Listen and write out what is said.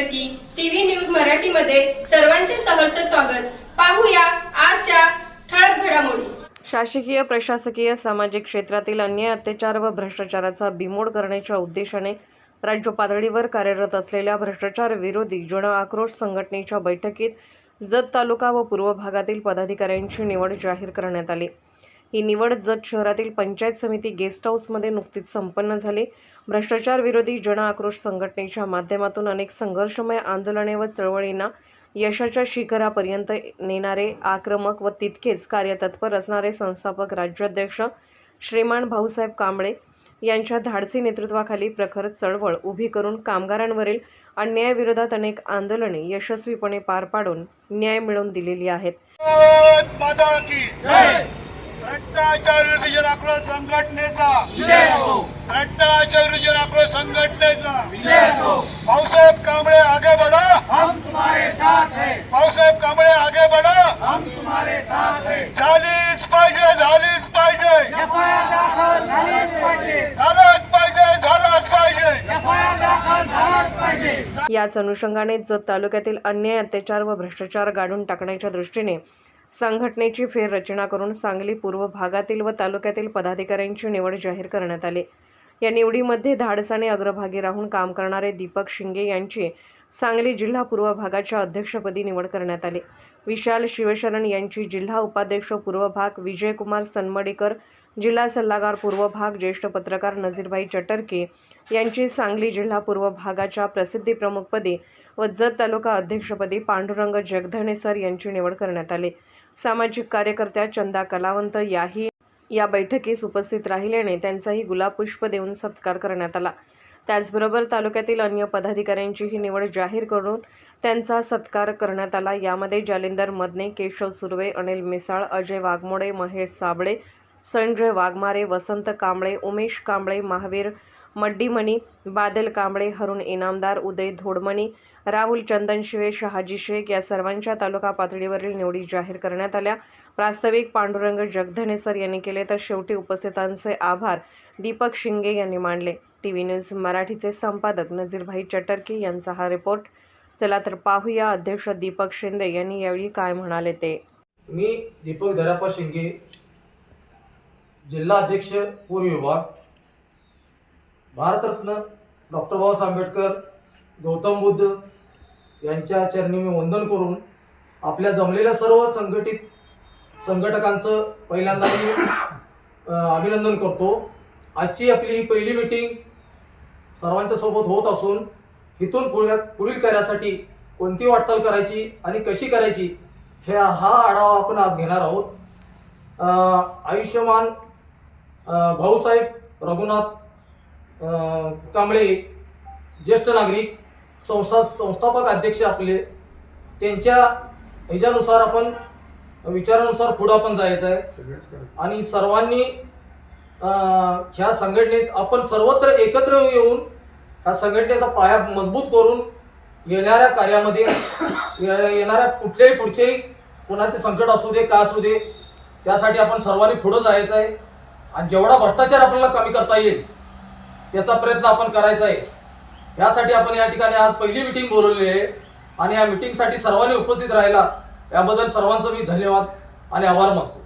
की TV news मराठीमध्ये सर्वांचे सहर्ष स्वागत. पाहूया आजच्या ठळक घडामोडी. शासकीय प्रशासकीय सामाजिक क्षेत्रातील अन्याय अत्याचार व भ्रष्टाचाराचा बिमोड करण्याच्या उद्देशाने राज्य पातळीवर कार्यरत असलेल्या भ्रष्टाचार विरोधी जन आक्रोश संघटनेच्या बैठकीत जत तालुका व पूर्व भागातील पदाधिकाऱ्यांची निवड जाहीर करण्यात आली. ही निवड जत शहरातील पंचायत समिती गेस्ट हाऊसमध्ये नुकतीच संपन्न झाली. भ्रष्टाचार विरोधी जन आक्रोश संघटनेच्या माध्यमातून अनेक संघर्षमय आंदोलने व चळवळींना यशाच्या शिखरापर्यंत नेणारे आक्रमक व तितकेच कार्यतत्पर असणारे संस्थापक राज्याध्यक्ष श्रीमान भाऊसाहेब कांबळे यांच्या धाडसी नेतृत्वाखाली प्रखर चळवळ उभी करून कामगारांवरील अन्यायाविरोधात अनेक आंदोलने यशस्वीपणे पार पाडून न्याय मिळवून दिलेली आहेत. भ्रष्टाचार संघटनेचा. भ्रष्टाचार भाऊसाहेब कांबळे आगे बढ़ो. हम तुम्हारे साथ हैं. भाऊसाहेब कांबळे आगे बढ़ो. हम तुम्हारे साथ हैं. झालीच पाहिजे झालाच पाहिजे. याच अनुषंगाने जत तालुक्यातील अन्याय अत्याचार व भ्रष्टाचार गाडून टाकण्याच्या दृष्टीने संघटनेची फेररचना करून सांगली पूर्व भागातील व तालुक्यातील पदाधिकाऱ्यांची निवड जाहीर करण्यात आली. या निवडीमध्ये धाडसाने अग्रभागी राहून काम करणारे दीपक शिंगे यांची सांगली जिल्हा पूर्व भागाच्या अध्यक्षपदी निवड करण्यात आली. विशाल शिवशरण यांची जिल्हा उपाध्यक्ष पूर्व भाग विजयकुमार सनमडीकर जिल्हा सल्लागार पूर्व भाग ज्येष्ठ पत्रकार नजीरभाई चटर्के यांची सांगली जिल्हा पूर्व भागाच्या प्रसिद्धी प्रमुखपदी व जत तालुका अध्यक्षपदी पांडुरंग जगधणे सर यांची निवड करण्यात आली. सामाजिक कार्यकर्त्या चंदा कलावंत याही या बैठकीस उपस्थित राहिल्याने त्यांचाही गुलाबपुष्प देऊन सत्कार करण्यात आला. त्याचबरोबर तालुक्यातील अन्य पदाधिकाऱ्यांचीही निवड जाहीर करून त्यांचा सत्कार करण्यात आला. यामध्ये जालिंदर मदने केशव सुर्वे अनिल मिसाळ अजय वाघमोडे महेश साबळे संजय वाघमारे वसंत कांबळे उमेश कांबळे महावीर मड्डीमणी बादल कांबळे हरुण इनामदार उदय धोडमणी राहुल चंदन शिवे शहाजी शेख या सर्वांच्या तालुका पातळीवरील निवडी जाहीर करण्यात आल्या. प्रास्ताविक पांडुरंग जगधने सर यांनी केले तर शेवटी उपस्थितांचे आभार दीपक शिंगे यांनी मांडले टी व्ही न्यूज मराठीचे संपादक नजीरभाई चटर्की यांचा हा रिपोर्ट. चला तर पाहूया अध्यक्ष दीपक शिंदे यांनी यावेळी काय म्हणाले ते. मी दीपक दराप्पा शिंगे जिल्हा अध्यक्ष पूर्व विभाग भारतरत्न डॉक्टर बाबासाहेब आंबेडकर गौतम बुद्ध यांच्या चरणी मी वंदन करून आपल्या जमलेल्या सर्व संघटित संघटकांचं पहिल्यांदा मी अभिनंदन करतो. आजची आपली ही पहिली मीटिंग सर्वांच्या सोबत होत असून इथून पुढ्या पुढील कार्यासाठी कोणती वाटचाल करायची आणि कशी करायची हे हा आढावा आपण आज घेणार आहोत. आयुष्यमान भाऊसाहेब रघुनाथ कांबळे ज्येष्ठ नागरिक संस्था संस्थापक अध्यक्ष आपले त्यांच्या ह्याच्यानुसार आपण विचारानुसार पुढं आपण जायचं आहे. आणि सर्वांनी ह्या संघटनेत आपण सर्वत्र एकत्र येऊन ह्या संघटनेचा पाया मजबूत करून येणाऱ्या कार्यामध्ये ये- येणाऱ्या कुठल्याही पुढचेही कोणाचे संकट असू दे का असू दे त्यासाठी आपण सर्वांनी पुढं जायचं आहे. आणि जेवढा भ्रष्टाचार आपल्याला कमी करता येईल त्याचा प्रयत्न आपण करायचा आहे. यासाठी आपण या ठिकाणी आज पहिली मिटिंग बोलवली आहे. आणि या मिटिंगसाठी सर्वांनी उपस्थित राहिला. याबद्दल सर्वांचं मी धन्यवाद आणि आभार मागतो